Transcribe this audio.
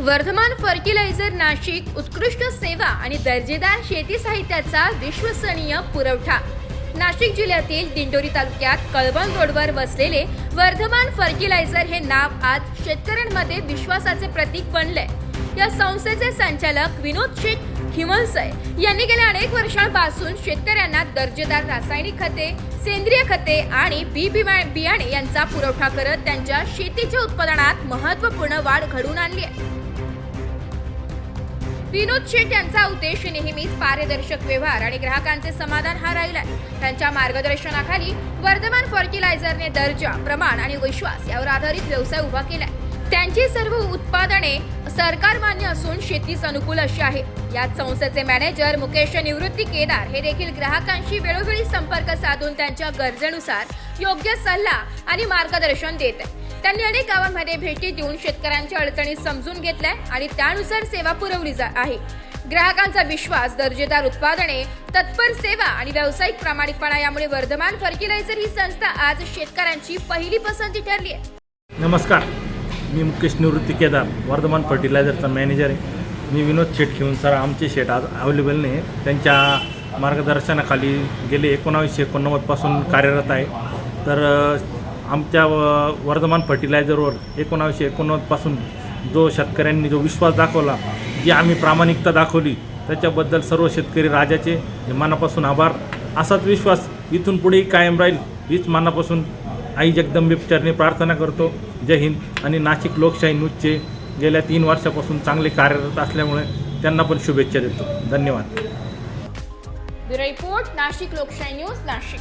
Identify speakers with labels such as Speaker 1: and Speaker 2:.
Speaker 1: Vardhman fertiliser Nashik उत्कृष्ट सेवा आणि दर्जेदार शेती साहित्याचा विश्वसनीय पुरवठा. नाशिक जिल्ह्यातील दिंडोरी तालुक्यात कळवण रोडवर वसलेले वर्धमान फर्टिलायझर हे नाव आज शेतकऱ्यांमध्ये विश्वासाचे प्रतीक बनले या संस्थेचे संचालक विनोद शेठ हिमलसय यांनी गेल्या अनेक वर्षांपासून शेतकऱ्यांना दर्जेदार रासायनिक खते सेंद्रिय खते आणि बी बिमा- बियाणे यांचा पुरवठा करत त्यांच्या शेतीच्या उत्पादनात महत्त्वपूर्ण वाढ घडवून आणली आहे. विनोद शेठ यांचा उद्देश नेहमीच पारदर्शक व्यवहार आणि ग्राहकांचे समाधान हा राहिला त्यांच्या मार्गदर्शनाखाली वर्धमान फर्टिलायझरने दर्जा प्रमाण आणि विश्वास यावर आधारित व्यवसाय उभा केलाय. त्यांची सर्व उत्पादने सरकार मान्य असून शेतीस अनुकूल अशी आहे. यात संस्थेचे मॅनेजर मुकेश निवृत्ती केदार हे देखील ग्राहकांशी वेळोवेळी संपर्क साधून त्यांच्या गरजेनुसार योग्य सल्ला आणि मार्गदर्शन देत आहे त्यांनी अनेक गावांमध्ये भेटी देऊन शेतकऱ्यांच्या अडचणी समजून घेतल्या आणि त्यानुसार सेवा पुरवली आहे. ग्राहकांचा विश्वास दर्जेदार उत्पादने तत्पर सेवा आणि व्यावसायिक प्रामाणिकपणा यामुळे वर्धमान फर्टिलायझर ही संस्था आज शेतकऱ्यांची पहिली पसंती ठरली आहे.
Speaker 2: नमस्कार. मी मुकेश निवृत्ती केदार वर्धमान फर्टिलायझरचा मॅनेजर आहे. मी विनोद शेठ घेऊन सर आमचे शेट आज अवेलेबल नाही आहे. त्यांच्या मार्गदर्शनाखाली गेले एकोणावीसशे एकोणनव्वदपासून कार्यरत आहे. तर आमच्या व- वर्धमान फर्टिलायझरवर एकोणावीसशे एकोणनव्वदपासून जो शेतकऱ्यांनी जो विश्वास दाखवला जी आम्ही प्रामाणिकता दाखवली त्याच्याबद्दल सर्व शेतकरी राजाचे हे मनापासून आभार. असाच विश्वास इथून पुढेही कायम राहील हीच मनापासून आई जगदंबेचरणी प्रार्थना करतो. जय हिंद. आणि नाशिक लोकशाही न्यूजचे गेल्या तीन वर्षापासून चांगले कार्यरत असल्यामुळे त्यांना पण शुभेच्छा देतो. धन्यवाद.
Speaker 1: रिपोर्ट नाशिक लोकशाही न्यूज नाशिक.